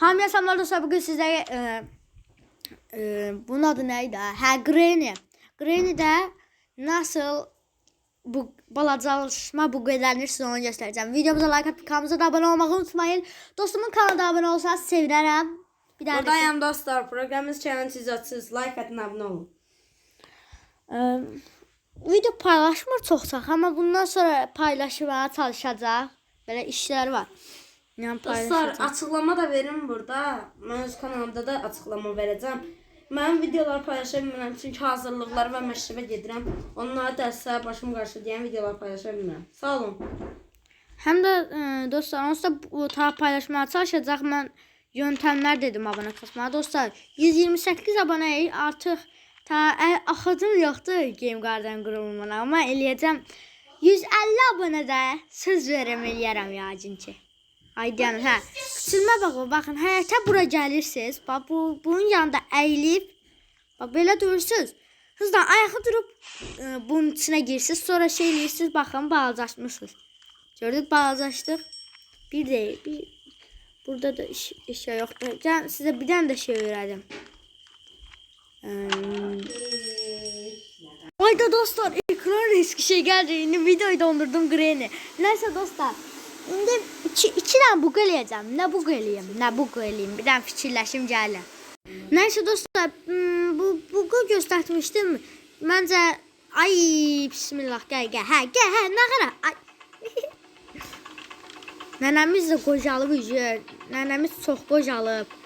Hamıya salamlar dostlar. Bugün sizlere e, e, bunun adı neydi? Ha Granny. Granny'de nasıl bu balacalışma bu qədərdir sizə onu göstərəcəm. Videomuza like atıb kanalımıza da abunə olmağı unutmayın. Dostumun kanalına abunə olsanız sevinərəm. Bir daha Buradayım dostlar. Programımız challenge izləyəcəksiniz. Like atın, abunə olun. e, video paylaşmır çoxsa, amma bundan sonra paylaşmağa çalışacaq. Belə işlər var. Yəni Dostlar, açıqlama da verin burada. Mən öz kanalımda da açıqlama verəcəm. Mənim videolar paylaşa bilmirəm çünki hazırlıqlar və məşqə gedirəm. Onlara dərsə başım qarşı deyən videolar paylaşa bilmirəm. Sağ olun. Həm də e, dostlar, onsuz da bu ta paylaşmağa çalışacaq. Mən yöntəmlər dedim abunə kasmağa. Dostlar, 128 abunəyik. Artıq ta ə, axıdım yoxdur Game Garden qurulumuna, amma eləyəcəm. 150 abunədə söz verəm eləyərəm yəqin ki. Ay deyən, hə. Küçülmə bax, baxın, həyətə bura gəlirsiniz. Bax bu bunun yanında əyilib bax belə durursunuz. Hızla ayağı durub e, bunun içinə girirsiniz, sonra şey eləyirsiniz, baxın balacaşmısınız. Gördük balacaşdıq. Bir deyil, bir burada da iş, eşya yoxdur. Gəlin sizə bir dənə də şey. Hmm. Hayda dostlar, ekran riski şey geldi. Yine videoyu dondurdum Granny. Neyse dostlar. Şimdi iki, iki tane bug eləyəcəm. Nə bug eləyim, nə bug eləyim. Bir dənə fikirləşim gəlir. Neyse dostlar, hmm, bu bugu göstərmişdim. Məncə ay bismillah gəl gəl. Hə, gəl, hə, nə qədər? Ay. Nənəmiz də qocalıb üzür. Nənəmiz çox qocalıb.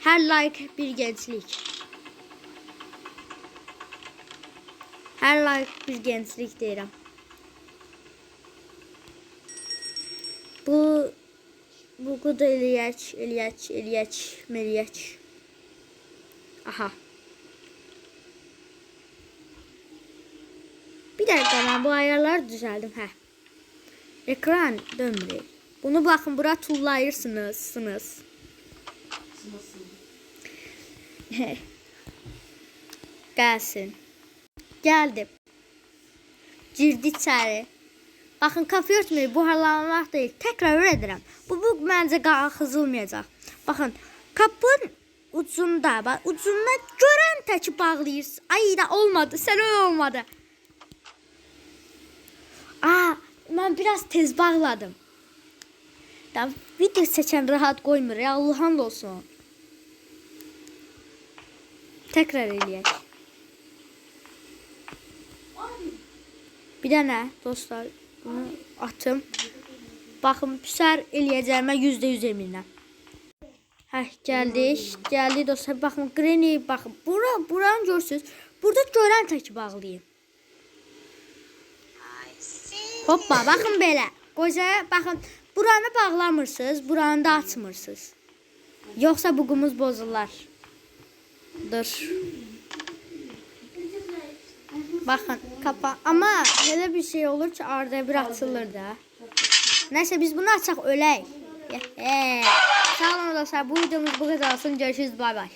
Hər like bir gənclik. Hər like bir gənclik deyirəm. Bu bu da eləyək, eləyək, eləyək, meləyək. Aha. Bir dəqiqə mən bu ayarları düzəldim, hə. Ekran dönmür. Bunu baxın, bura tullayırsınız, sınız. Gəlsin. Gəldim. Girdi içəri. Baxın, kafe örtmür, buharlanmaq deyil. Təkrar edirəm. Bu bu məncə qalxızılmayacaq. Baxın, kapın ucunda, bax, ucunda görən təki bağlayırsınız. Ay da olmadı, sən olmadı. Aa, mən biraz tez bağladım. Da video seçən rahat qoymur. Ya Allah'ın olsun. Təkrar eləyək. Bir dənə dostlar bunu atım. Baxın, pişər eləyəcəyimə %100 eminəm. Hə, gəldik. Gəldik dostlar. Baxın, Granny, baxın. Bura, buranı görürsüz. Burada görən tək bağlayayım. Hoppa, baxın belə. Qoca, baxın, buranı bağlamırsınız, buranı da açmırsınız. Yoxsa buğumuz bozular. Dur. Baxın, kapa. Amma elə bir şey olur ki, arada bir açılır da. Nəysə biz bunu açaq ölək. Sağ olun dostlar. Bu videomuz bu qədər olsun. Görüşürüz. Bay bay.